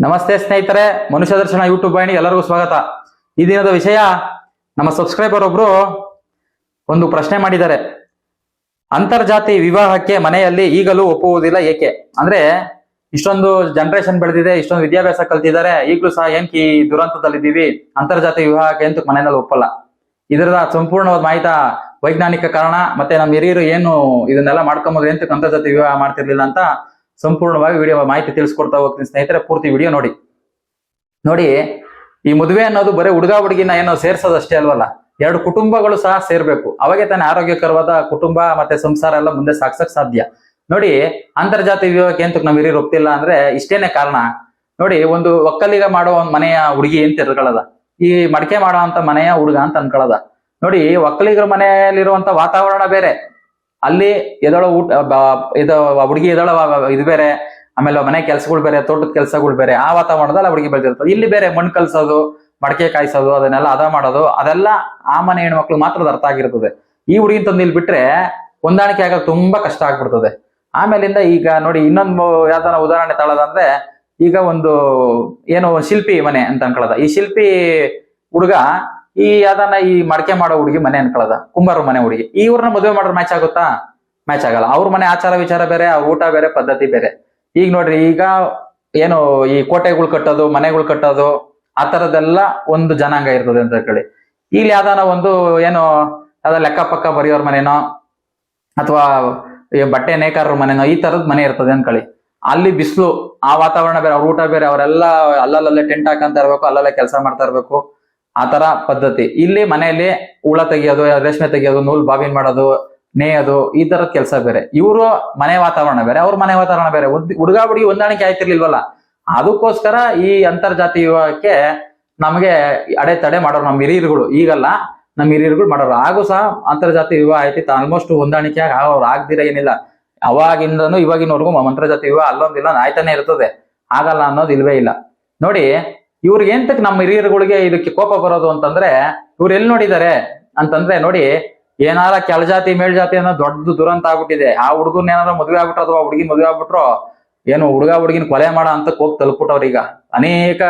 ನಮಸ್ತೆ ಸ್ನೇಹಿತರೆ, ಮನುಷ್ಯ ದರ್ಶನ ಯೂಟ್ಯೂಬ್ ವಾಹಿನಿ ಎಲ್ಲರಿಗೂ ಸ್ವಾಗತ. ಈ ದಿನದ ವಿಷಯ, ನಮ್ಮ ಸಬ್ಸ್ಕ್ರೈಬರ್ ಒಬ್ರು ಒಂದು ಪ್ರಶ್ನೆ ಮಾಡಿದ್ದಾರೆ. ಅಂತರ್ಜಾತಿ ವಿವಾಹಕ್ಕೆ ಮನೆಯಲ್ಲಿ ಈಗಲೂ ಒಪ್ಪುವುದಿಲ್ಲ ಏಕೆ? ಅಂದ್ರೆ, ಇಷ್ಟೊಂದು ಜನರೇಷನ್ ಬೆಳೆದಿದೆ, ಇಷ್ಟೊಂದು ವಿದ್ಯಾಭ್ಯಾಸ ಕಲ್ತಿದ್ದಾರೆ, ಈಗಲೂ ಸಹ ಏನ್ ಈ ದುರಂತದಲ್ಲಿದ್ದೀವಿ, ಅಂತರ್ಜಾತಿ ವಿವಾಹಕ್ಕೆ ಅಂತ ಮನೆಯಲ್ಲಿ ಒಪ್ಪಲ್ಲ. ಇದರ ಸಂಪೂರ್ಣವಾದ ಮಾಹಿತಿ ವೈಜ್ಞಾನಿಕ ಕಾರಣ, ಮತ್ತೆ ನಮ್ಮ ಹಿರಿಯರು ಏನು ಇದನ್ನೆಲ್ಲ ಮಾಡ್ಕೊಂಬೋದು ಅಂತ ಅಂತರ್ಜಾತಿ ವಿವಾಹ ಮಾಡ್ತಿರ್ಲಿಲ್ಲ ಅಂತ ಸಂಪೂರ್ಣವಾಗಿ ವಿಡಿಯೋ ಮಾಹಿತಿ ತಿಳಿಸ್ಕೊಡ್ತಾ ಹೋಗ್ತೀನಿ ಸ್ನೇಹಿತರೆ, ಪೂರ್ತಿ ವಿಡಿಯೋ ನೋಡಿ. ನೋಡಿ, ಈ ಮದುವೆ ಅನ್ನೋದು ಬರೀ ಹುಡುಗ ಹುಡುಗಿನ ಏನೋ ಸೇರ್ಸೋದಷ್ಟೇ ಅಲ್ವಲ್ಲ? ಎರಡು ಕುಟುಂಬಗಳು ಸಹ ಸೇರ್ಬೇಕು. ಅವಾಗೆ ತಾನೇ ಆರೋಗ್ಯಕರವಾದ ಕುಟುಂಬ ಮತ್ತೆ ಸಂಸಾರ ಎಲ್ಲ ಮುಂದೆ ಸಾಗ್ಸಕ್ ಸಾಧ್ಯ. ನೋಡಿ ಅಂತರ್ಜಾತಿ ವಿವಾಹಕ್ಕೆ ಅಂತ ನಮ್ಮ ಹಿರಿಯರು ಒಪ್ತಿಲ್ಲ ಅಂದ್ರೆ ಇಷ್ಟೇನೆ ಕಾರಣ. ನೋಡಿ, ಒಂದು ಒಕ್ಕಲಿಗ ಮಾಡೋ ಒಂದ್ ಮನೆಯ ಹುಡುಗಿ ಅಂತ ಇರ್ಕೊಳ್ಳದ ಈ ಮಡಕೆ ಮಾಡೋ ಅಂತ ಮನೆಯ ಹುಡುಗ ಅಂತ ಅನ್ಕೊಳ್ಳದ ನೋಡಿ, ಒಕ್ಕಲಿಗರ ಮನೆಯಲ್ಲಿರುವಂತ ವಾತಾವರಣ ಬೇರೆ. ಅಲ್ಲಿ ಎದೊಳ ಊಟ ಇದು ಹುಡುಗಿ ಎದೊಳ ಇದು ಬೇರೆ, ಆಮೇಲೆ ಮನೆ ಕೆಲಸಗಳು ಬೇರೆ, ತೋಟದ ಕೆಲಸಗಳು ಬೇರೆ, ಆ ವಾತಾವರಣದಲ್ಲಿ ಹುಡುಗಿ ಬೆಳೆದಿರ್ತದೆ ಇಲ್ಲಿ ಬೇರೆ ಮಣ್ಣು ಕಲ್ಸೋದು, ಮಡಕೆ ಕಾಯಿಸೋದು, ಅದನ್ನೆಲ್ಲ ಅದ ಮಾಡೋದು, ಅದೆಲ್ಲ ಆ ಮನೆ ಹೆಣ್ಮಕ್ಳು ಮಾತ್ರ ಅರ್ಥ ಆಗಿರ್ತದೆ. ಈ ಹುಡುಗಿನ ತಂದು ಇಲ್ಲಿ ಬಿಟ್ರೆ ಹೊಂದಾಣಿಕೆ ಆಗ ತುಂಬಾ ಕಷ್ಟ ಆಗ್ಬಿಡ್ತದೆ. ಆಮೇಲಿಂದ ಈಗ ನೋಡಿ ಇನ್ನೊಂದು ಯಾವ್ದಾರ ಉದಾಹರಣೆ ತಗೊಳ್ಳೋದಂದ್ರೆ ಈಗ ಒಂದು, ಏನು ಶಿಲ್ಪಿ ಮನೆ ಅಂತ ಅನ್ಕೊಳ್ಳೋದ. ಈ ಶಿಲ್ಪಿ ಹುಡುಗ ಈ ಅದನ್ನ ಈ ಮಡಕೆ ಮಾಡೋ ಹುಡುಗಿ ಮನೆ ಅನ್ಕೊಳದ, ಕುಂಬಾರ ಮನೆ ಹುಡುಗಿ. ಇವ್ರನ್ನ ಮದುವೆ ಮಾಡೋರ್ ಮ್ಯಾಚ್ ಆಗುತ್ತಾ? ಮ್ಯಾಚ್ ಆಗಲ್ಲ. ಅವ್ರ ಮನೆ ಆಚಾರ ವಿಚಾರ ಬೇರೆ, ಅವ್ರ ಊಟ ಬೇರೆ, ಪದ್ಧತಿ ಬೇರೆ. ಈಗ ನೋಡ್ರಿ, ಈಗ ಏನು ಈ ಕೋಟೆಗಳು ಕಟ್ಟೋದು, ಮನೆಗಳು ಕಟ್ಟೋದು, ಆ ತರದೆಲ್ಲ ಒಂದು ಜನಾಂಗ ಇರ್ತದೆ ಅಂತ ಹೇಳಿ ಇಲ್ಲಿ ಯಾವ್ದಾನ ಒಂದು ಏನು ಅದ ಲೆಕ್ಕ ಪಕ್ಕ ಬರೆಯೋರ್ ಮನೆನೋ, ಅಥವಾ ಬಟ್ಟೆ ನೇಕಾರರ ಮನೆನೋ, ಈ ತರದ್ ಮನೆ ಇರ್ತದೆ ಅನ್ಕೊಳ್ಳಿ ಅಲ್ಲಿ ಬಿಸಿಲು, ಆ ವಾತಾವರಣ ಬೇರೆ, ಅವ್ರ ಊಟ ಬೇರೆ, ಅವರೆಲ್ಲ ಅಲ್ಲಲ್ಲೇ ಟೆಂಟ್ ಹಾಕಂತ ಇರ್ಬೇಕು, ಅಲ್ಲಲ್ಲೇ ಕೆಲಸ ಮಾಡ್ತಾ ಇರ್ಬೇಕು. ಆ ಪದ್ಧತಿ. ಇಲ್ಲಿ ಮನೆಯಲ್ಲಿ ಹುಳ ತೆಗಿಯೋದು, ರೇಷ್ಮೆ ತೆಗಿಯೋದು, ನೂಲ್ ಬಾವಿನ್ ಮಾಡೋದು, ನೇಯೋದು, ಈ ತರದ ಕೆಲಸ ಬೇರೆ. ಇವರು ಮನೆ ವಾತಾವರಣ ಬೇರೆ, ಅವ್ರ ಮನೆ ವಾತಾವರಣ ಬೇರೆ. ಹುಡುಗ ಹುಡುಗಿ ಹೊಂದಾಣಿಕೆ ಆಯ್ತಿರ್ಲಿಲ್ವಲ್ಲ? ಅದಕ್ಕೋಸ್ಕರ ಈ ಅಂತರ್ಜಾತಿ ವಿವಾಹಕ್ಕೆ ನಮಗೆ ಅಡೆತಡೆ ಮಾಡೋರು ನಮ್ಮ ಹಿರಿಯರುಗಳು. ಈಗಲ್ಲ ನಮ್ಮ ಹಿರಿಯರುಗಳು ಮಾಡೋರು. ಹಾಗೂ ಸಹ ಅಂತರ್ಜಾತಿ ವಿವಾಹ ಐತಿ ಆಲ್ಮೋಸ್ಟ್ ಹೊಂದಾಣಿಕೆ ಅವ್ರು ಆಗ್ದಿರ ಏನಿಲ್ಲ. ಅವಾಗಿಂದನು ಇವಾಗಿನವರೆಗೂ ಅಂತರ್ಜಾತಿ ವಿವಾಹ ಅಲ್ಲೊಂದಿಲ್ಲ ಆಯ್ತಾನೆ ಇರ್ತದೆ. ಆಗಲ್ಲ ಅನ್ನೋದು ಇಲ್ವೇ ಇಲ್ಲ. ನೋಡಿ ಇವ್ರಿಗೆ ಎಂತಕ್ ನಮ್ಮ ಹಿರಿಯರುಗಳಿಗೆ ಇದಕ್ಕೆ ಕೋಪ ಬರೋದು ಅಂತಂದ್ರೆ, ಇವ್ರು ಎಲ್ಲಿ ನೋಡಿದ್ದಾರೆ ಅಂತಂದ್ರೆ ನೋಡಿ, ಏನಾರ ಕೆಳಜಾತಿ ಮೇಲ್ಜಾತಿ ಅನ್ನೋ ದೊಡ್ಡ ದುರಂತ ಆಗ್ಬಿಟ್ಟಿದೆ. ಆ ಹುಡುಗನ್ ಏನಾರ ಮದುವೆ ಆಗ್ಬಿಟ್ರು ಅಥವಾ ಹುಡುಗಿ ಮದುವೆ ಆಗ್ಬಿಟ್ರು, ಏನು ಹುಡುಗ ಹುಡುಗಿನ ಕೊಲೆ ಮಾಡ ಅಂತ ಹೋಗಿ ಈಗ. ಅನೇಕ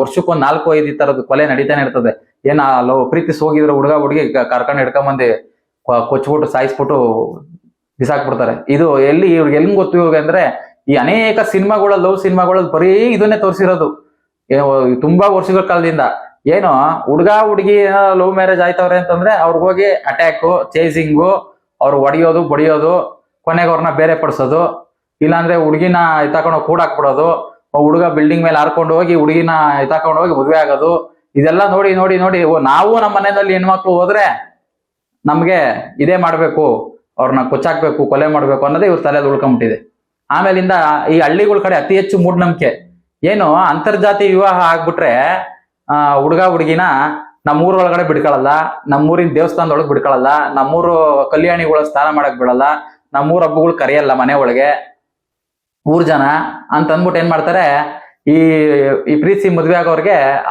ವರ್ಷಕ್ಕೊಂದು ನಾಲ್ಕು, ಐದು ಈ ತರದ ಕೊಲೆ ನಡೀತಾನೆ ಇರ್ತದೆ. ಏನ ಲವ್ ಪ್ರೀತಿಸಿ ಹೋಗಿದ್ರು ಹುಡುಗ ಹುಡುಗಿ ಕರ್ಕೊಂಡು ಹಿಡ್ಕೊಂಬಂದು ಕೊಚ್ಬಿಟ್ಟು, ಸಾಯಿಸ್ಬಿಟ್ಟು ಬಿಸಾಕ್ಬಿಡ್ತಾರೆ. ಇದು ಎಲ್ಲಿ, ಇವ್ರಿಗೆ ಎಲ್ಲಿ ಗೊತ್ತು ಇವ್ರಿಗೆ ಅಂದ್ರೆ, ಈ ಅನೇಕ ಸಿನಿಮಾಗಳ, ಲವ್ ಸಿನಿಮಾಗಳಲ್ಲಿ ಬರೀ ಇದನ್ನೇ ತೋರಿಸಿರೋದು. ತುಂಬಾ ವರ್ಷಗಳ ಕಾಲದಿಂದ. ಏನು, ಹುಡುಗ, ಹುಡುಗಿ ಲವ್ ಮ್ಯಾರೇಜ್ ಆಯ್ತವ್ರೆ ಅಂತಂದ್ರೆ ಅವ್ರಿಗೆ ಹೋಗಿ ಅಟ್ಯಾಕು ಚೇಸಿಂಗು ಅವ್ರು ಹೊಡಿಯೋದು, ಬಡಿಯೋದು, ಕೊನೆಗೆ ಅವ್ರನ್ನ ಬೇರೆ ಪಡಿಸೋದು. ಇಲ್ಲಾಂದ್ರೆ ಹುಡುಗಿನ ಎತ್ತಾಕೊಂಡು ಕೂಡಾಕ್ಬಿಡೋದು ಹುಡುಗ ಬಿಲ್ಡಿಂಗ್ ಮೇಲೆ ಹಾರ್ಕೊಂಡು ಹೋಗಿ ಹುಡುಗಿನ ಎತ್ತಾಕೊಂಡು ಹೋಗಿ ಮದುವೆ ಆಗೋದು. ಇದೆಲ್ಲ ನೋಡಿ ನೋಡಿ ನೋಡಿ ನಾವು ನಮ್ಮ ಮನೆಯಲ್ಲಿ ಹೆಣ್ಮಕ್ಳು ಹೋದ್ರೆ ನಮ್ಗೆ ಇದೇ ಮಾಡ್ಬೇಕು ಅವ್ರನ್ನ ಕೊಚ್ಚಾಕ್ಬೇಕು, ಕೊಲೆ ಮಾಡ್ಬೇಕು ಅನ್ನೋದೇ ಇವ್ರ ತಲೆಯಲ್ಲಿ ಉಳ್ಕೊಂಬಿಟ್ಟಿದೆ. ಆಮೇಲಿಂದ ಈ ಹಳ್ಳಿಗಳ ಕಡೆ ಅತಿ ಹೆಚ್ಚು ಮೂಢನಂಬಿಕೆ. ಏನು ಅಂತರ್ಜಾತಿ ವಿವಾಹ ಆಗ್ಬಿಟ್ರೆ, ಆ, ಹುಡುಗ ಹುಡುಗಿನ ನಮ್ಮೂರ ಒಳಗಡೆ ಬಿಡ್ಕೊಳಲ್ಲ, ನಮ್ಮೂರಿನ ದೇವಸ್ಥಾನದೊಳಗೆ ಬಿಡ್ಕೊಳಲ್ಲ, ನಮ್ಮೂರು ಕಲ್ಯಾಣಿಗಳ ಸ್ನಾನ ಮಾಡಕ್ ಬಿಡಲ್ಲ, ನಮ್ಮೂರ ಹಬ್ಬಗಳು ಕರೆಯಲ್ಲ ಮನೆ ಒಳಗೆ, ಊರ್ ಜನ ಅಂತ ಅಂದ್ಬಿಟ್ಟು ಏನ್ ಮಾಡ್ತಾರೆ, ಈ ಈ ಪ್ರೀತಿ ಮದ್ವೆ ಆಗೋರ್ಗೆ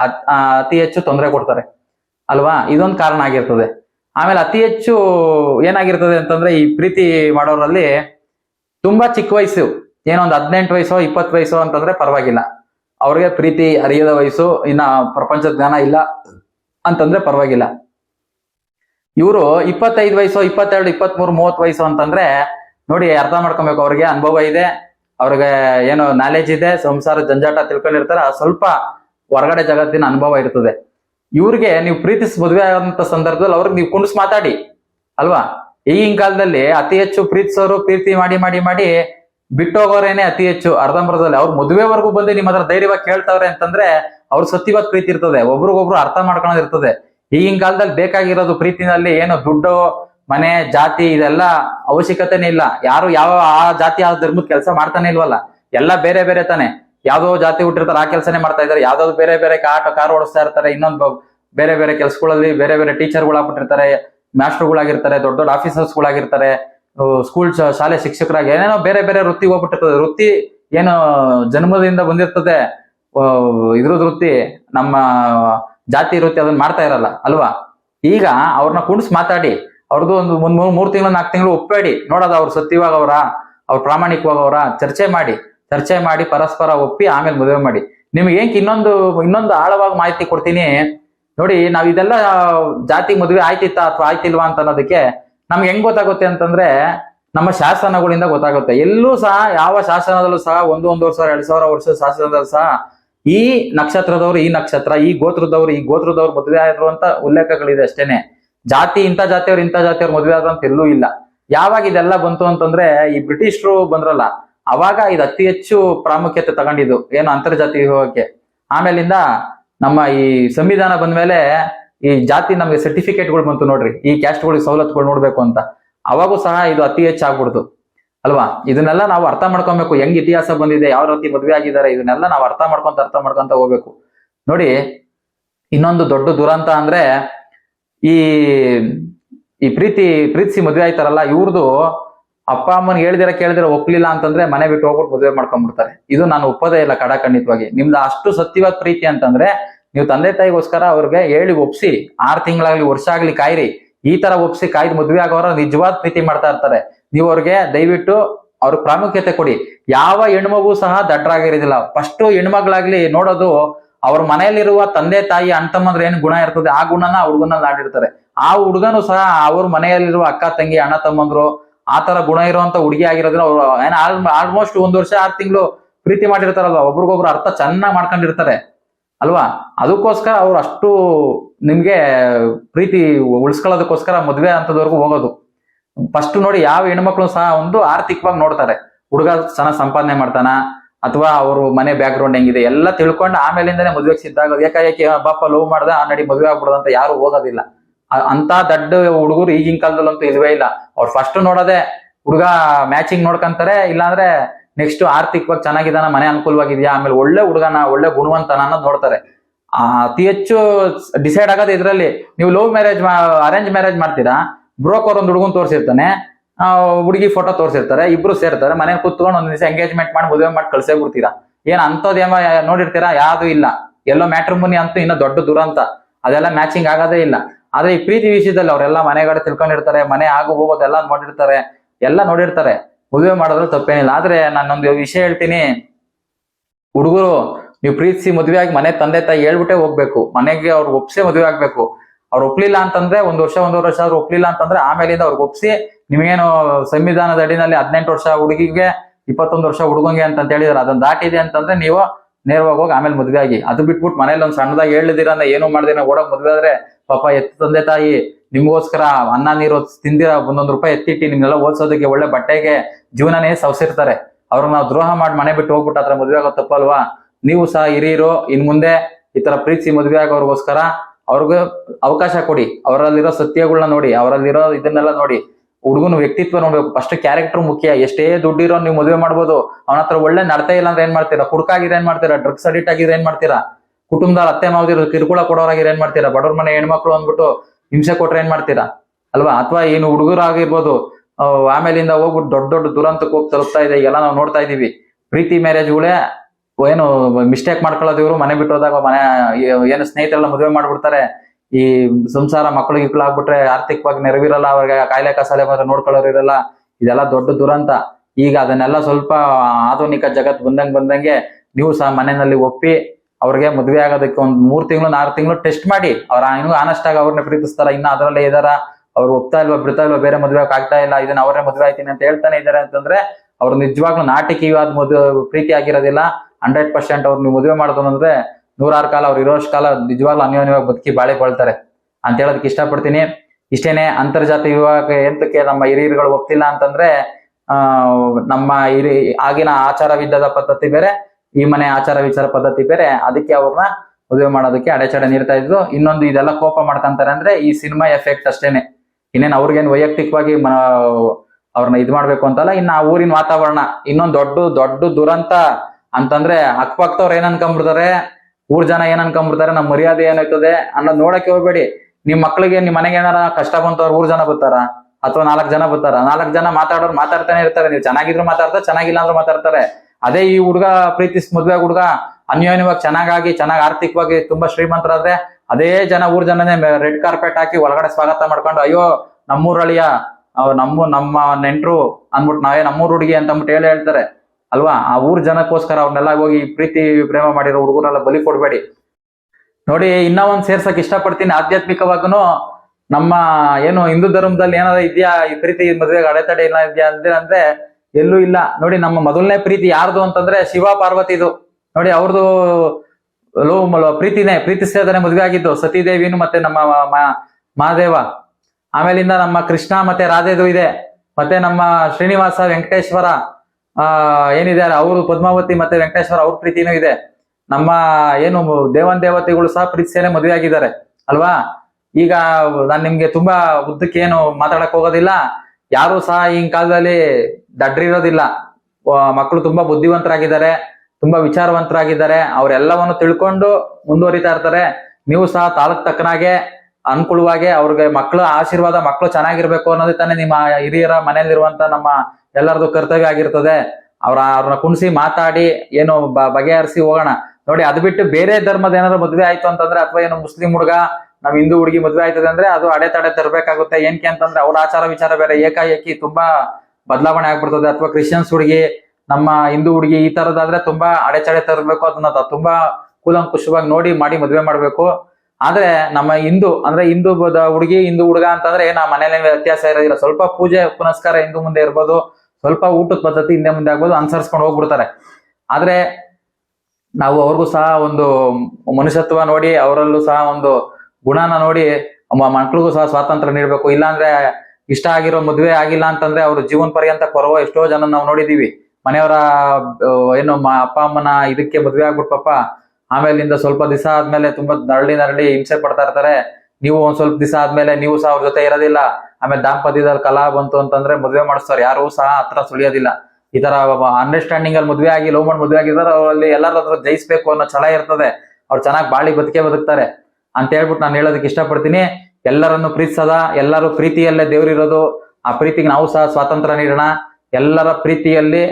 ಅತಿ ಹೆಚ್ಚು ತೊಂದರೆ ಕೊಡ್ತಾರೆ. ಅಲ್ವಾ? ಇದೊಂದು ಕಾರಣ ಆಗಿರ್ತದೆ. ಆಮೇಲೆ ಅತಿ ಹೆಚ್ಚು ಏನಾಗಿರ್ತದೆ ಅಂತಂದ್ರೆ, ಈ ಪ್ರೀತಿ ಮಾಡೋರಲ್ಲಿ ತುಂಬಾ ಚಿಕ್ಕ ವಯಸ್ಸು, ಏನೋ ಒಂದು ಹದಿನೆಂಟು ವಯಸ್ಸೋ, ಇಪ್ಪತ್ತು ವಯಸ್ಸೋ ಅಂತಂದ್ರೆ ಪರವಾಗಿಲ್ಲ. ಅವ್ರಿಗೆ ಪ್ರೀತಿ ಅರಿಯದ ವಯಸ್ಸು, ಇನ್ನ ಪ್ರಪಂಚ ಜ್ಞಾನ ಇಲ್ಲ ಅಂತಂದ್ರೆ ಪರವಾಗಿಲ್ಲ. ಇವರು ಇಪ್ಪತ್ತೈದು ವಯಸ್ಸು, ಇಪ್ಪತ್ತೆರಡು, ಇಪ್ಪತ್ಮೂರು, ಮೂವತ್ತು ವಯಸ್ಸು ಅಂತಂದ್ರೆ ನೋಡಿ ಅರ್ಥ ಮಾಡ್ಕೊಬೇಕು ಅವ್ರಿಗೆ, ಅನುಭವ ಇದೆ, ಅವ್ರಿಗೆ ಏನು ನಾಲೆಜ್ ಇದೆ, ಸಂಸಾರ ಜಂಜಾಟ ತಿಳ್ಕೊಂಡಿರ್ತಾರ, ಸ್ವಲ್ಪ ಹೊರಗಡೆ ಜಗತ್ತಿನ ಅನುಭವ ಇರ್ತದೆ. ಇವ್ರಿಗೆ ನೀವು ಪ್ರೀತಿಸ್, ಮದುವೆ ಆದಂತ ಸಂದರ್ಭದಲ್ಲಿ ಅವ್ರಿಗೆ ನೀವು ಕುಂಡಿಸ್ ಮಾತಾಡಿ, ಅಲ್ವಾ? ಈಗಿನ ಕಾಲದಲ್ಲಿ ಅತಿ ಹೆಚ್ಚು ಪ್ರೀತಿಸೋರು ಪ್ರೀತಿ ಮಾಡಿ ಮಾಡಿ ಮಾಡಿ ಬಿಟ್ಟೋಗೋರೇನೆ ಅತಿ ಹೆಚ್ಚು ಅರ್ಧಂಬರ್ಧದಲ್ಲಿ. ಅವ್ರ ಮದುವೆವರೆಗೂ ಬಂದು ನಿಮ್ಮ ಹತ್ರ ಧೈರ್ಯವಾಗಿ ಕೇಳ್ತಾವ್ರೆ ಅಂತಂದ್ರೆ ಅವ್ರ ಸತ್ಯವಾದ ಪ್ರೀತಿ ಇರ್ತದೆ. ಒಬ್ರಿಗೊಬ್ರು ಅರ್ಥ ಮಾಡ್ಕೊಳ್ಳೋದಿರ್ತದೆ ಇರ್ತದೆ. ಈಗಿನ ಕಾಲದಲ್ಲಿ ಬೇಕಾಗಿರೋದು ಪ್ರೀತಿನಲ್ಲಿ ಏನು ದುಡ್ಡು, ಮನೆ, ಜಾತಿ ಇದೆಲ್ಲ ಅವಶ್ಯಕತೆನೇ ಇಲ್ಲ. ಯಾರು ಯಾವ ಆ ಜಾತಿ, ಆ ಧರ್ಮದ ಕೆಲಸ ಮಾಡ್ತಾನೆ ಇಲ್ವಲ್ಲ? ಎಲ್ಲ ಬೇರೆ ಬೇರೆ ತಾನೆ. ಯಾವ್ದೋ ಜಾತಿ ಹುಟ್ಟಿರ್ತಾರೆ, ಆ ಕೆಲಸನೇ ಮಾಡ್ತಾ ಇದಾರೆ ಯಾವ್ದಾದ್ರು ಬೇರೆ ಬೇರೆ ಆಟ, ಕಾರ್ ಓಡಿಸ್ತಾ ಇರ್ತಾರೆ. ಇನ್ನೊಂದು ಬೇರೆ ಬೇರೆ ಕೆಲಸಗಳಲ್ಲಿ ಬೇರೆ ಬೇರೆ ಟೀಚರ್ಗಳಾಗ್ಬಿಟ್ಟಿರ್ತಾರೆ ಮಾಸ್ಟರ್ಗಳಾಗಿರ್ತಾರೆ ದೊಡ್ಡ ದೊಡ್ಡ ಆಫೀಸರ್ಸ್ಗಳಾಗಿರ್ತಾರೆ ಸ್ಕೂಲ್ ಶಾಲೆ ಶಿಕ್ಷಕರಾಗಿ ಏನೇನೋ ಬೇರೆ ಬೇರೆ ವೃತ್ತಿ ಹೋಗ್ಬಿಟ್ಟಿರ್ತದೆ. ವೃತ್ತಿ ಏನು ಜನ್ಮದಿಂದ ಬಂದಿರ್ತದೆ ಇದ್ರದ್ ವೃತ್ತಿ ನಮ್ಮ ಜಾತಿ ವೃತ್ತಿ ಅದನ್ನ ಮಾಡ್ತಾ ಇರಲ್ಲ, ಅಲ್ವಾ? ಈಗ ಅವ್ರನ್ನ ಕುಣಿಸ್ ಮಾತಾಡಿ, ಅವ್ರದ್ದು ಒಂದು ಮೂರ್ ಮೂರ್ ತಿಂಗಳು, ನಾಲ್ಕು ತಿಂಗಳು ಒಪ್ಪೇಡಿ, ನೋಡೋದ ಅವ್ರು ಸತ್ಯವಾಗ ಅವ್ರ, ಅವ್ರು ಪ್ರಾಮಾಣಿಕವಾಗ ಅವರ, ಚರ್ಚೆ ಮಾಡಿ ಚರ್ಚೆ ಮಾಡಿ, ಪರಸ್ಪರ ಒಪ್ಪಿ ಆಮೇಲೆ ಮದುವೆ ಮಾಡಿ. ನಿಮ್ಗೆ ಏನ್ ಇನ್ನೊಂದು ಇನ್ನೊಂದು ಆಳವಾಗಿ ಮಾಹಿತಿ ಕೊಡ್ತೀನಿ. ನೋಡಿ, ನಾವ್ ಇದೆಲ್ಲ ಜಾತಿ ಮದುವೆ ಆಯ್ತಿತ್ತ ಅಥವಾ ಆಯ್ತಿಲ್ವಾ ಅಂತ ಅನ್ನೋದಕ್ಕೆ ನಮ್ಗೆ ಹೆಂಗ್ ಗೊತ್ತಾಗುತ್ತೆ ಅಂತಂದ್ರೆ ನಮ್ಮ ಶಾಸನಗಳಿಂದ ಗೊತ್ತಾಗುತ್ತೆ. ಎಲ್ಲೂ ಸಹ ಯಾವ ಶಾಸನದಲ್ಲೂ ಸಹ ಒಂದು ಒಂದೂವರೆ ಸಾವಿರ ಎರಡ್ ಸಾವಿರ ವರ್ಷದ ಶಾಸನದಲ್ಲೂ ಸಹ ಈ ನಕ್ಷತ್ರದವ್ರು, ಈ ನಕ್ಷತ್ರ, ಈ ಗೋತ್ರದವ್ರು ಈ ಗೋತ್ರದವ್ರು ಮದುವೆ ಆದ್ರು ಅಂತ ಉಲ್ಲೇಖಗಳಿದೆ ಅಷ್ಟೇನೆ. ಜಾತಿ, ಇಂಥ ಜಾತಿಯವ್ರು ಇಂಥ ಜಾತಿಯವ್ರು ಮದುವೆ ಆದ್ರು ಅಂತ ಎಲ್ಲೂ ಇಲ್ಲ. ಯಾವಾಗ ಇದೆಲ್ಲ ಬಂತು ಅಂತಂದ್ರೆ ಈ ಬ್ರಿಟಿಷರು ಬಂದ್ರಲ್ಲ, ಅವಾಗ ಇದು ಅತಿ ಹೆಚ್ಚು ಪ್ರಾಮುಖ್ಯತೆ ತಗೊಂಡಿದ್ದು, ಏನು ಅಂತರ್ಜಾತಿ ವಿವಾಹಕ್ಕೆ ಆಮೇಲಿಂದ ನಮ್ಮ ಈ ಸಂವಿಧಾನ ಬಂದ್ಮೇಲೆ ಈ ಜಾತಿ ನಮಗೆ ಸರ್ಟಿಫಿಕೇಟ್ಗಳು ಬಂತು ನೋಡ್ರಿ, ಈ ಕ್ಯಾಸ್ಟ್ಗಳಿಗೆ ಸವಲತ್ತುಗಳು ನೋಡ್ಬೇಕು ಅಂತ. ಅವಾಗೂ ಸಹ ಇದು ಅತಿ ಹೆಚ್ಚು ಆಗ್ಬಿಡ್ತು ಅಲ್ವಾ? ಇದನ್ನೆಲ್ಲ ನಾವು ಅರ್ಥ ಮಾಡ್ಕೊಬೇಕು. ಹೆಂಗ್ ಇತಿಹಾಸ ಬಂದಿದೆ, ಯಾವ ರೀತಿ ಮದುವೆ ಆಗಿದ್ದಾರೆ, ಇದನ್ನೆಲ್ಲ ನಾವು ಅರ್ಥ ಮಾಡ್ಕೊಂತ ಅರ್ಥ ಮಾಡ್ಕೊಂತ ಹೋಗ್ಬೇಕು. ನೋಡಿ, ಇನ್ನೊಂದು ದೊಡ್ಡ ದುರಂತ ಅಂದ್ರೆ, ಈ ಈ ಪ್ರೀತಿ, ಪ್ರೀತಿಸಿ ಮದುವೆ ಆಯ್ತಾರಲ್ಲ, ಇವ್ರದು ಅಪ್ಪ ಅಮ್ಮನ್ ಹೇಳ್ದಿರ, ಕೇಳಿದ್ರೆ ಒಪ್ಲಿಲ್ಲ ಅಂತಂದ್ರೆ ಮನೆ ಬಿಟ್ಟು ಹೋಗ್ಬಿಟ್ಟು ಮದುವೆ ಮಾಡ್ಕೊಂಡ್ಬಿಡ್ತಾರೆ. ಇದು ನಾನು ಒಪ್ಪೋದೇ ಇಲ್ಲ ಕಡಾಖಂಡಿತವಾಗಿ. ನಿಮ್ದು ಅಷ್ಟು ಸತ್ಯವಾದ ಪ್ರೀತಿ ಅಂತಂದ್ರೆ ನೀವು ತಂದೆ ತಾಯಿಗೋಸ್ಕರ ಅವ್ರಿಗೆ ಹೇಳಿ ಒಪ್ಸಿ, ಆರ್ ತಿಂಗಳಾಗ್ಲಿ ವರ್ಷ ಆಗ್ಲಿ ಕಾಯ್ರಿ. ಈ ತರ ಒಪ್ಸಿ ಕಾಯ್ದು ಮದ್ವೆ ಆಗೋರ ನಿಜವಾದ ಪ್ರೀತಿ ಮಾಡ್ತಾ ಇರ್ತಾರೆ. ನೀವು ಅವ್ರಿಗೆ ದಯವಿಟ್ಟು ಅವ್ರ ಪ್ರಾಮುಖ್ಯತೆ ಕೊಡಿ. ಯಾವ ಹೆಣ್ಮಗು ಸಹ ದಡ್ಡರಾಗಿರೋದಿಲ್ಲ ಫಸ್ಟ್ ಹೆಣ್ಮಗಳಾಗ್ಲಿ ನೋಡೋದು ಅವ್ರ ಮನೆಯಲ್ಲಿರುವ ತಂದೆ ತಾಯಿ ಅಣ್ತಮ್ಮಂದ್ರ ಏನ್ ಗುಣ ಇರ್ತದೆ? ಆ ಗುಣನ ಹುಡುಗನಲ್ಲಿ ಆಡಿರ್ತಾರೆ ಆ ಹುಡುಗನು ಸಹ ಅವ್ರ ಮನೆಯಲ್ಲಿರುವ ಅಕ್ಕ, ತಂಗಿ ಅಣ್ಣ ತಮ್ಮಂದ್ರು ಆ ತರ ಗುಣ ಇರುವಂತ ಹುಡುಗಿ ಆಗಿರೋದ್ರಿಂದ ಅವ್ರು ಏನ್ ಆಲ್ಮೋಸ್ಟ್ ಒಂದ್ ವರ್ಷ, ಆರ್ ತಿಂಗಳು ಪ್ರೀತಿ ಮಾಡಿರ್ತಾರಲ್ವ? ಒಬ್ರಿಗೊಬ್ರು ಅರ್ಥ ಚೆನ್ನಾಗಿ ಮಾಡ್ಕೊಂಡಿರ್ತಾರೆ. ಅಲ್ವಾ? ಅದಕ್ಕೋಸ್ಕರ ಅವ್ರು ಅಷ್ಟು ನಿಮ್ಗೆ ಪ್ರೀತಿ ಉಳಿಸ್ಕೊಳ್ಳೋದಕ್ಕೋಸ್ಕರ ಮದುವೆ ಅಂತದವರೆಗೂ ಹೋಗೋದು. ಫಸ್ಟ್ ನೋಡಿ ಯಾವ ಹೆಣ್ಮಕ್ಳು ಸಹ ಒಂದು ಆರ್ಥಿಕವಾಗಿ ನೋಡ್ತಾರೆ. ಹುಡುಗ ಚೆನ್ನಾಗಿ ಸಂಪಾದನೆ ಮಾಡ್ತಾನ, ಅಥವಾ ಅವರು ಮನೆ ಬ್ಯಾಕ್ ಗ್ರೌಂಡ್ ಹೆಂಗಿದೆ, ಎಲ್ಲ ತಿಳ್ಕೊಂಡು ಆಮೇಲಿಂದನೇ ಮದ್ವೆಗೆ ಸಿದ್ಧ ಆಗೋದು. ಬಾಪ ಲವ್ ಮಾಡ್ದ, ಆ, ನಡಿ ಮದುವೆ ಆಗ್ಬಿಡೋದು ಅಂತ ಯಾರು ಹೋಗೋದಿಲ್ಲ. ಅಂತ ದಡ್ಡ ಹುಡುಗರು ಈಗಿನ ಕಾಲದಲ್ಲಂತೂ ಇಲ್ವೇ ಇಲ್ಲ. ಅವ್ರು ಫಸ್ಟ್ ನೋಡೋದೇ ಹುಡುಗ ಮ್ಯಾಚಿಂಗ್ ನೋಡ್ಕೊಂತಾರೆ, ಇಲ್ಲಾಂದ್ರೆ ನೆಕ್ಸ್ಟ್ ಆರ್ಥಿಕವಾಗಿ ಚೆನ್ನಾಗಿದ್ದಾನ ಮನೆ ಅನುಕೂಲವಾಗಿದೆಯಾ ಆಮೇಲೆ ಒಳ್ಳೆ ಹುಡುಗನ ಒಳ್ಳೆ ಗುಣವಂತನ ಅನ್ನೋದು ನೋಡ್ತಾರೆ. ಆ, ಅತಿ ಹೆಚ್ಚು ಡಿಸೈಡ್ ಆಗೋದು ಇದರಲ್ಲಿ ನೀವು ಲವ್ ಮ್ಯಾರೇಜ್ ಅರೇಂಜ್ ಮ್ಯಾರೇಜ್ ಮಾಡ್ತೀರಾ ಬ್ರೋಕರ್ ಒಂದು ಹುಡುಗನ್ ತೋರಿಸಿರ್ತಾನೆ ಹುಡುಗಿ ಫೋಟೋ ತೋರಿಸಿರ್ತಾರೆ ಇಬ್ರು ಸೇರ್ತಾರೆ ಮನೇಲಿ ಕೂತ್ಕೊಂಡು ಒಂದ್ ದಿವಸ ಎಂಗೇಜ್ಮೆಂಟ್ ಮಾಡಿ ಮದುವೆ ಮಾಡಿ ಕಳ್ಸೇ ಬಿಡ್ತೀರಾ? ಏನ್ ಅಂತದೇಮ ನೋಡಿರ್ತೀರಾ? ಯಾವ್ದು ಇಲ್ಲ. ಎಲ್ಲೋ ಮ್ಯಾಟ್ರಿಮೋನಿ ಅಂತೂ ಇನ್ನೂ ದೊಡ್ಡ ದುರಂತ. ಅದೆಲ್ಲ ಮ್ಯಾಚಿಂಗ್ ಆಗೋದೇ ಇಲ್ಲ. ಆದ್ರೆ ಈ ಪ್ರೀತಿ ವಿಷಯದಲ್ಲಿ ಅವರೆಲ್ಲ ಮನೆಗಡೆ ತಿಳ್ಕೊಂಡಿರ್ತಾರೆ ಮನೆ ಆಗು ಹೋಗೋದೆಲ್ಲ ನೋಡಿರ್ತಾರೆ ಎಲ್ಲ ನೋಡಿರ್ತಾರೆ. ಮದುವೆ ಮಾಡೋದ್ರಲ್ಲಿ ತಪ್ಪೇನಿಲ್ಲ. ಆದ್ರೆ ನಾನೊಂದು ವಿಷಯ ಹೇಳ್ತೀನಿ. ಹುಡುಗರು, ನೀವು ಪ್ರೀತಿಸಿ ಮದುವೆ ಆಗಿ ಮನೆ ತಂದೆ ತಾಯಿ ಹೇಳ್ಬಿಟ್ಟೆ ಹೋಗ್ಬೇಕು. ಮನೆಗೆ ಅವ್ರು ಒಪ್ಸೆ ಮದುವೆ ಆಗ್ಬೇಕು. ಅವ್ರು ಒಪ್ಲಿಲ್ಲ ಅಂತಂದ್ರೆ ಒಂದ್ ವರ್ಷ, ಒಂದೂವರೆ ವರ್ಷ ಆದ್ರೂ ಒಪ್ಲಿಲ್ಲ ಅಂತಂದ್ರೆ ಆಮೇಲಿಂದ ಅವ್ರಿಗೆ ಒಪ್ಸಿ ನಿಮ್ಗೇನು ಸಂವಿಧಾನದ ಅಡಿನಲ್ಲಿ ಹದಿನೆಂಟು ವರ್ಷ ಹುಡುಗಿಗೆ, ಇಪ್ಪತ್ತೊಂದು ವರ್ಷ ಹುಡುಗಂಗೆ ಅಂತ ಹೇಳಿದ್ರೆ. ಅದನ್ನ ದಾಟಿದೆ ಅಂತಂದ್ರೆ ನೀವು ನೇರವಾಗಿ ಹೋಗಿ ಆಮೇಲೆ ಮದುವೆ ಆಗಿ ಅದು ಬಿಟ್ಬಿಟ್ಟು ಮನೇಲಿ ಒಂದ್ ಸಣ್ಣದಾಗಿ ಹೇಳಿದಿರ ಏನು ಮಾಡಿದಿರ ಓಡೋಕ್ ಮದುವೆ ಆದ್ರೆ ಪಾಪ ಎತ್ತ ತಂದೆ ತಾಯಿ ನಿಮ್ಗೋಸ್ಕರ ಅನ್ನ ನೀರು ತಿಂದಿರ ಒಂದೊಂದು ರೂಪಾಯಿ ಎತ್ತಿಟ್ಟು ನಿಮ್ನೆಲ್ಲ ಓದಿಸೋದಕ್ಕೆ ಒಳ್ಳೆ ಬಟ್ಟೆಗೆ ಜೀವನನೇ ಸವಸಿರ್ತಾರೆ. ಅವ್ರನ್ನ ನಾವು ದ್ರೋಹ ಮಾಡಿ ಮನೆ ಬಿಟ್ಟು ಹೋಗ್ಬಿಟ್ಟು ಅದ್ರ ಮದುವೆ ಆಗೋ ತಪ್ಪಲ್ವಾ ನೀವು ಸಹ ಹಿರಿಯರು ಇನ್ ಮುಂದೆ ಈ ತರ ಪ್ರೀತಿಸಿ ಮದುವೆ ಆಗೋರ್ಗೋಸ್ಕರ ಅವ್ರಿಗೆ ಅವಕಾಶ ಕೊಡಿ. ಅವರಲ್ಲಿರೋ ಸತ್ಯಗಳನ್ನ ನೋಡಿ, ಅವರಲ್ಲಿರೋ ಇದನ್ನೆಲ್ಲ ನೋಡಿ. ಹುಡುಗನ ವ್ಯಕ್ತಿತ್ವ ನೋಡ್ಬೇಕು. ಫಸ್ಟ್ ಕ್ಯಾರೆಕ್ಟರ್ ಮುಖ್ಯ. ಎಷ್ಟೇ ದುಡ್ಡಿರೋ ನೀವು ಮದುವೆ ಮಾಡ್ಬೋದು. ಅವನ ಹತ್ರ ಒಳ್ಳೆ ನಡತೆ ಇಲ್ಲ ಅಂದ್ರೆ ಏನ್ ಮಾಡ್ತೀರಾ? ಕುಡ್ಕಾಗಿದ್ರೆ ಏನ್ ಮಾಡ್ತೀರಾ? ಡ್ರಗ್ಸ್ ಅಡಿಕ್ಟ್ ಆಗಿದ್ರೆ ಏನ್ ಮಾಡ್ತೀರಾ? ಕುಟುಂಬದ ಅತ್ತೆ ಮಾವದಿರೋ ಕಿರುಕುಳ ಕೊಡೋರಾಗಿರ ಏನ್ ಮಾಡ್ತೀರಾ? ಬಡವ್ರ ಮನೆ ಹೆಣ್ಮಕ್ಳು ಅಂದ್ಬಿಟ್ಟು ಹಿಂಸೆ ಕೊಟ್ರೆ ಏನ್ ಮಾಡ್ತೀರಾ? ಅಲ್ವಾ? ಅಥವಾ ಏನು ಹುಡುಗರಾಗಿರ್ಬೋದು ಆಮೇಲಿಂದ ಹೋಗ್ಬಿಟ್ಟು ದೊಡ್ಡ ದೊಡ್ಡ ದುರಂತಕ್ಕೆ ಹೋಗಿ ತಲುಪ್ತಾ ಇದೆ. ಎಲ್ಲ ನಾವು ನೋಡ್ತಾ ಇದೀವಿ ಪ್ರೀತಿ ಮ್ಯಾರೇಜ್ಗಳೇ ಏನು ಮಿಸ್ಟೇಕ್ ಮಾಡ್ಕೊಳ್ಳೋದು ಇವರು. ಮನೆ ಬಿಟ್ಟು ಹೋದಾಗ ಮನೆ ಏನು ಸ್ನೇಹಿತರೆಲ್ಲ ಮದುವೆ ಮಾಡ್ಬಿಡ್ತಾರೆ. ಈ ಸಂಸಾರ ಮಕ್ಕಳಿಗೆ ಗಿಕ್ಳು ಆಗ್ಬಿಟ್ರೆ ಆರ್ಥಿಕವಾಗಿ ನೆರವಿರಲ್ಲ, ಅವ್ರಿಗೆ ಕಾಯಿಲೆ ಕಸಾಲೆ ಬಂದ್ರೆ ನೋಡ್ಕೊಳ್ಳೋರು ಇರಲ್ಲ. ಇದೆಲ್ಲ ದೊಡ್ಡ ದುರಂತ. ಈಗ ಅದನ್ನೆಲ್ಲ ಸ್ವಲ್ಪ ಆಧುನಿಕ ಜಗತ್ ಬಂದಂಗೆ ಬಂದಂಗೆ ನೀವು ಸಹ ಮನೆಯಲ್ಲಿ ಒಪ್ಪಿ ಅವ್ರಿಗೆ ಮದುವೆ ಆಗೋದಕ್ಕೆ ಒಂದ್ ಮೂರ್ ತಿಂಗಳು ನಾಲ್ಕು ತಿಂಗಳು ಟೆಸ್ಟ್ ಮಾಡಿ ಅವ್ರ ಇನ್ನೂ ಆನೆಸ್ಟ್ ಆಗಿ ಅವ್ರನ್ನ ಪ್ರೀತಿಸ್ತಾರ, ಇನ್ನ ಅದರಲ್ಲೇ ಇದಾರ, ಅವ್ರು ಒಪ್ತಾ ಇಲ್ವಾ, ಬಿಡ್ತಾ ಇಲ್ವಾ, ಬೇರೆ ಮದುವೆ ಆಗ್ತಾ ಇಲ್ಲ, ಇದನ್ನ ಅವರೇ ಮದುವೆ ಆಯ್ತೀನಿ ಅಂತ ಹೇಳ್ತಾನೆ ಇದಾರೆ ಅಂತಂದ್ರೆ ಅವ್ರು ನಿಜವಾಗ್ಲೂ ನಾಟಕೀಯವಾದ ಮದುವೆ, ಪ್ರೀತಿ ಆಗಿರೋದಿಲ್ಲ ಹಂಡ್ರೆಡ್ ಪರ್ಸೆಂಟ್ ಅವ್ರು ನೀವು ಮದುವೆ ಮಾಡೋದು ಅಂದ್ರೆ ನೂರಾರು ಕಾಲ ಅವ್ರು ಇರೋಷ್ಟು ಕಾಲ ನಿಜವಾಗ್ಲೂ ಅನ್ಯೋನ್ಯವಾಗಿ ಬದುಕಿ ಬಾಳೆ ಬಾಳ್ತಾರೆ. ಅಂತ ಹೇಳೋದಕ್ಕೆ ಇಷ್ಟಪಡ್ತೀನಿ. ಇಷ್ಟೇನೆ ಅಂತರ್ಜಾತಿ ವಿವಾಹ ಎಂತಕ್ಕೆ ನಮ್ಮ ಹಿರಿಯರುಗಳು ಒಪ್ತಿಲ್ಲ ಅಂತಂದ್ರೆ ನಮ್ಮ ಹಿರಿ, ಆಗಿನ ಆಚಾರ ವಿದ್ಯದ ಪದ್ಧತಿ ಬೇರೆ ಈ ಮನೆ ಆಚಾರ ವಿಚಾರ ಪದ್ಧತಿ ಬೇರೆ, ಅದಕ್ಕೆ ಅವ್ರನ್ನ ಮದುವೆ ಮಾಡೋದಕ್ಕೆ ಅಡೆಚಡೆ ನೀಡ್ತಾ ಇದ್ರು ಇನ್ನೊಂದು ಇದೆಲ್ಲ ಕೋಪ ಮಾಡ್ಕೊಂತಾರೆ ಅಂದ್ರೆ ಈ ಸಿನಿಮಾ ಎಫೆಕ್ಟ್ ಅಷ್ಟೇನೆ. ಇನ್ನೇನು ಅವ್ರಿಗೇನು ವೈಯಕ್ತಿಕವಾಗಿ ಅವ್ರನ್ನ ಇದ್ ಮಾಡ್ಬೇಕು ಅಂತಲ್ಲ, ಇನ್ನ ಆ ಊರಿನ ವಾತಾವರಣ, ಇನ್ನೊಂದ್ ದೊಡ್ಡ ದೊಡ್ಡ ದುರಂತ ಅಂತಂದ್ರೆ ಅಕ್ಕಪಕ್ಕದವ್ರು ಏನ್ ಅನ್ಕೊಂಡ್ಬಿಡ್ತಾರೆ, ಊರ್ ಜನ ಏನ್ ಅನ್ಕೊಂಡ್ಬಿಡ್ತಾರೆ ನಮ್ಮ ಮರ್ಯಾದೆ ಏನಾಯ್ತದೆ ಅನ್ನೋದ್ ನೋಡಕ್ಕೆ ಹೋಗ್ಬೇಡಿ. ನಿಮ್ ಮಕ್ಳಿಗೆ, ನಿಮ್ ಮನೆಗೆ ಏನಾರ ಕಷ್ಟ ಬಂತವ್ರು ಊರ್ ಜನ ಬರ್ತಾರ? ಅಥವಾ ನಾಲ್ಕು ಜನ ಬರ್ತಾರ? ನಾಲ್ಕು ಜನ ಮಾತಾಡೋರು ಮಾತಾಡ್ತಾನೆ ಇರ್ತಾರೆ. ನೀವು ಚೆನ್ನಾಗಿದ್ರು ಮಾತಾಡ್ತಾರೆ, ಚೆನ್ನಾಗಿಲ್ಲ ಅಂದ್ರೆ ಮಾತಾಡ್ತಾರೆ. ಅದೇ ಈ ಹುಡುಗ ಪ್ರೀತಿಸ್ ಮದ್ವೆ ಹುಡುಗ ಅನ್ಯೋನ್ಯವಾಗಿ ಚೆನ್ನಾಗಿ ಚೆನ್ನಾಗಿ ಆರ್ಥಿಕವಾಗಿ ತುಂಬಾ ಶ್ರೀಮಂತರಾದ್ರೆ ಅದೇ ಜನ ಊರ್ ಜನನೇ ರೆಡ್ ಕಾರ್ಪೆಟ್ ಹಾಕಿ ಒಳಗಡೆ ಸ್ವಾಗತ ಮಾಡ್ಕೊಂಡು, ಅಯ್ಯೋ ನಮ್ಮೂರ್ ಅಳಿಯ ಅವ್ ನಮ್ಮ ನಮ್ಮ ನೆಂಟ್ರು ಅಂದ್ಬಿಟ್ಟು ನಾವೇ ನಮ್ಮೂರ್ ಹುಡುಗಿ ಅಂತ ಅಂದ್ಬಿಟ್ಟು ಹೇಳಿ ಹೇಳ್ತಾರೆ. ಅಲ್ವಾ? ಆ ಊರ್ ಜನಕ್ಕೋಸ್ಕರ ಅವ್ರನ್ನೆಲ್ಲ ಹೋಗಿ ಪ್ರೀತಿ, ಪ್ರೇಮ ಮಾಡಿರೋ ಹುಡುಗರೆಲ್ಲ ಬಲಿ ಕೊಡ್ಬೇಡಿ. ನೋಡಿ, ಇನ್ನ ಒಂದ್ ಸೇರ್ಸಕ್ ಇಷ್ಟಪಡ್ತೀನಿ. ಆಧ್ಯಾತ್ಮಿಕವಾಗೂ ನಮ್ಮ, ಏನು ಹಿಂದೂ ಧರ್ಮದಲ್ಲಿ ಏನಾರ ಇದೆಯಾ? ಈ ಪ್ರೀತಿ ಮದುವೆಗೆ ಅಡೆತಡೆ ಇಲ್ಲ ಇದೆಯಾ ಅಂದ್ರೆ ಅಂದ್ರೆ ಎಲ್ಲೂ ಇಲ್ಲ. ನೋಡಿ ನಮ್ಮ ಮೊದಲನೇ ಪ್ರೀತಿ ಯಾರ್ದು ಅಂತಂದ್ರೆ ಶಿವ ಪಾರ್ವತಿದು. ನೋಡಿ ಅವ್ರದ್ದು ಲೋ ಪ್ರೀತಿನೇ ಪ್ರೀತಿಸ್ತಾನೆ ಮದುವೆ ಆಗಿದ್ದು ಸತೀದೇವಿನು ಮತ್ತೆ ನಮ್ಮ ಮಹಾದೇವ. ಆಮೇಲಿಂದ ನಮ್ಮ ಕೃಷ್ಣ ಮತ್ತೆ ರಾಧೆದು ಇದೆ. ಮತ್ತೆ ನಮ್ಮ ಶ್ರೀನಿವಾಸ ವೆಂಕಟೇಶ್ವರ, ಆ, ಏನಿದೆ ಅವರು ಪದ್ಮಾವತಿ ಮತ್ತೆ ವೆಂಕಟೇಶ್ವರ ಅವ್ರ ಪ್ರೀತಿನೂ ಇದೆ. ನಮ್ಮ ಏನು ದೇವನ್ ದೇವತೆಗಳು ಸಹ ಪ್ರೀತಿಸೇನೆ ಮದುವೆ ಅಲ್ವಾ? ಈಗ ನಾನ್ ನಿಮ್ಗೆ ತುಂಬಾ ಉದ್ದಕ್ಕೆ ಏನು ಮಾತಾಡಕ್ ಹೋಗೋದಿಲ್ಲ. ಯಾರು ಸಹ ಈ ಕಾಲದಲ್ಲಿ ದಡ್ರಿರೋದಿಲ್ಲ ಮಕ್ಕಳು ತುಂಬಾ ಬುದ್ಧಿವಂತರಾಗಿದ್ದಾರೆ, ತುಂಬಾ ವಿಚಾರವಂತರಾಗಿದ್ದಾರೆ. ಅವರೆಲ್ಲವನ್ನು ತಿಳ್ಕೊಂಡು ಮುಂದುವರಿತಾ ಇರ್ತಾರೆ. ನೀವು ಸಹ ತಾಳಕ್ ತಕ್ಕನಾಗೆ, ಅನುಕೂಲವಾಗಿ ಅವ್ರಿಗೆ ಮಕ್ಕಳ ಆಶೀರ್ವಾದ, ಮಕ್ಕಳು ಚೆನ್ನಾಗಿರ್ಬೇಕು ಅನ್ನೋದೇ ತಾನೇ ನಿಮ್ಮ ಹಿರಿಯರ ಮನೆಯಲ್ಲಿರುವಂತ ನಮ್ಮ ಎಲ್ಲರದು ಕರ್ತವ್ಯ ಆಗಿರ್ತದೆ. ಅವ್ರ, ಅವ್ರನ್ನ ಕುಣಿಸಿ ಮಾತಾಡಿ, ಏನು ಬಗೆಹರಿಸಿ ಹೋಗೋಣ. ನೋಡಿ, ಅದು ಬಿಟ್ಟು ಬೇರೆ ಧರ್ಮದ ಏನಾದ್ರು ಮದ್ವೆ ಆಯ್ತು ಅಂತಂದ್ರೆ ಅಥವಾ ಏನು ಮುಸ್ಲಿಂ ಹುಡುಗ ನಮ್ ಹಿಂದೂ ಹುಡುಗಿ ಮದ್ವೆ ಆಯ್ತದೆ ಅಂದ್ರೆ ಅದು ಅಡೆತಡೆ ತರಬೇಕಾಗುತ್ತೆ. ಏನ್ಕೆ ಅಂತಂದ್ರೆ ಅವ್ರ ಆಚಾರ ವಿಚಾರ ಬೇರೆ, ಏಕಾಏಕಿ ತುಂಬಾ ಬದಲಾವಣೆ ಆಗ್ಬಿಡ್ತದೆ ಅಥವಾ ಕ್ರಿಶ್ಚಿಯನ್ಸ್ ಹುಡುಗಿ, ನಮ್ಮ ಹಿಂದೂ ಹುಡುಗಿ ಈ ತರದಾದ್ರೆ ತುಂಬಾ ಅಡೆಚಡೆ ತರಬೇಕು ಅದನ್ನ ತುಂಬಾ ಕೂಲಂಕುಷವಾಗಿ ನೋಡಿ ಮಾಡಿ ಮದ್ವೆ ಮಾಡ್ಬೇಕು. ಆದ್ರೆ ನಮ್ಮ ಹಿಂದೂ, ಅಂದ್ರೆ ಹಿಂದೂ ಹುಡುಗಿ, ಹಿಂದೂ ಹುಡುಗ ಅಂತಂದ್ರೆ ನಮ್ಮ ಮನೇಲಿ ವ್ಯತ್ಯಾಸ ಇರೋದಿಲ್ಲ. ಸ್ವಲ್ಪ ಪೂಜೆ, ಪುನಸ್ಕಾರ ಹಿಂದೂ ಮುಂದೆ ಇರ್ಬೋದು. ಸ್ವಲ್ಪ ಊಟದ ಪದ್ಧತಿ ಹಿಂದೆ ಮುಂದೆ ಆಗ್ಬೋದು, ಅನುಸರಿಸ್ಕೊಂಡು ಹೋಗ್ಬಿಡ್ತಾರೆ. ಆದ್ರೆ ನಾವು ಅವ್ರಿಗೂ ಸಹ ಒಂದು ಮನುಷ್ಯತ್ವ ನೋಡಿ, ಅವರಲ್ಲೂ ಸಹ ಒಂದು ಗುಣನ ನೋಡಿ ಮಕ್ಳಿಗೂ ಸಹ ಸ್ವಾತಂತ್ರ್ಯ ನೀಡಬೇಕು. ಇಲ್ಲಾಂದ್ರೆ ಇಷ್ಟ ಆಗಿರೋ ಮದುವೆ ಆಗಿಲ್ಲ ಅಂತಂದ್ರೆ ಅವ್ರ ಜೀವನ ಪರ್ಯಂತ ಕೊರವ ಎಷ್ಟೋ ಜನ ನಾವು ನೋಡಿದೀವಿ. ಮನೆಯವರ ಏನು ಅಪ್ಪ, ಅಮ್ಮನ ಇದಕ್ಕೆ ಮದುವೆ ಆಗ್ಬಿಟ್ಟು ಪಾಪ, ಆಮೇಲಿಂದ ಸ್ವಲ್ಪ ದಿವಸ ಆದ್ಮೇಲೆ ತುಂಬಾ ನರಳಿ ನರಳಿ ಹಿಂಸೆ ಪಡ್ತಾ ಇರ್ತಾರೆ. ನೀವು ಒಂದ್ ಸ್ವಲ್ಪ ದಿವಸ ಆದ್ಮೇಲೆ ನೀವು ಸಹ ಅವ್ರ ಜೊತೆ ಇರೋದಿಲ್ಲ. ಆಮೇಲೆ ದಾಂಪತ್ಯದಲ್ಲಿ ಕಲಾ ಬಂತು ಅಂತಂದ್ರೆ ಮದುವೆ ಮಾಡಿಸ್ತಾರೆ. ಯಾರು ಸಹ ಹತ್ರ ಸುಳಿಯೋದಿಲ್ಲ. ಈ ತರ ಅಂಡರ್ಸ್ಟ್ಯಾಂಡಿಂಗ್ ಅಲ್ಲಿ ಮದುವೆ ಆಗಿ, ಲವ್ ಮಾಡಿ ಮದುವೆ ಆಗಿದ್ದಾರೆ, ಅವರಲ್ಲಿ ಎಲ್ಲರ ಹತ್ರ ಜಯಿಸ್ಬೇಕು ಅನ್ನೋ ಛಲ ಇರ್ತದೆ. ಅವ್ರು ಚೆನ್ನಾಗಿ ಬಾಳಿ ಬದುಕೆ ಬದುಕ್ತಾರೆ. ಅಂತ ಹೇಳ್ಬಿಟ್ಟು ನಾನು ಹೇಳೋದಕ್ಕೆ ಇಷ್ಟಪಡ್ತೀನಿ. ಎಲ್ಲರನ್ನು ಪ್ರೀತಿಸದ, ಎಲ್ಲರೂ ಪ್ರೀತಿಯಲ್ಲೇ ದೇವರಿರೋದು, ಆ ಪ್ರೀತಿಗೆ ನಾವು ಸಹ ಸ್ವಾತಂತ್ರ್ಯ ನೀಡೋಣ. ಎಲ್ಲರ ಪ್ರೀತಿಯಲ್ಲಿ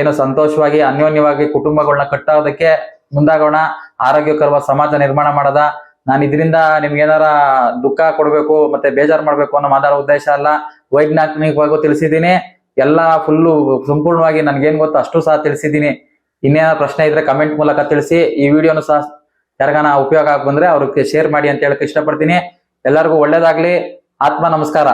ಏನು ಸಂತೋಷವಾಗಿ, ಅನ್ಯೋನ್ಯವಾಗಿ ಕುಟುಂಬಗಳನ್ನ ಕಟ್ಟೋದಕ್ಕೆ ಮುಂದಾಗೋಣ. ಆರೋಗ್ಯಕರವಾದ ಸಮಾಜ ನಿರ್ಮಾಣ ಮಾಡದ. ನಾನು ಇದರಿಂದ ನಿಮ್ಗೆ ಏನಾರ ದುಃಖ ಕೊಡಬೇಕು, ಮತ್ತೆ ಬೇಜಾರು ಮಾಡ್ಬೇಕು ಅನ್ನೋ ಮಾತಾಡೋ ಉದ್ದೇಶ ಅಲ್ಲ. ವೈಜ್ಞಾನಿಕವಾಗೂ ತಿಳಿಸಿದ್ದೀನಿ. ಎಲ್ಲ ಫುಲ್ಲು ಸಂಪೂರ್ಣವಾಗಿ ನನ್ಗೇನ್ ಗೊತ್ತು ಅಷ್ಟು ಸಹ ತಿಳಿಸಿದ್ದೀನಿ. ಇನ್ನೇನಾದ್ರು ಪ್ರಶ್ನೆ ಇದ್ರೆ ಕಮೆಂಟ್ ಮೂಲಕ ತಿಳಿಸಿ. ಈ ವಿಡಿಯೋನು ಸಹ ಯಾರಿಗಾನ ಉಪಯೋಗ ಆಗಿ ಬಂದ್ರೆ ಅವ್ರಿಗೆ ಶೇರ್ ಮಾಡಿ ಅಂತ ಹೇಳಕ್ ಇಷ್ಟಪಡ್ತೀನಿ. ಎಲ್ಲರಿಗೂ ಒಳ್ಳೇದಾಗ್ಲಿ. ಆತ್ಮ ನಮಸ್ಕಾರ.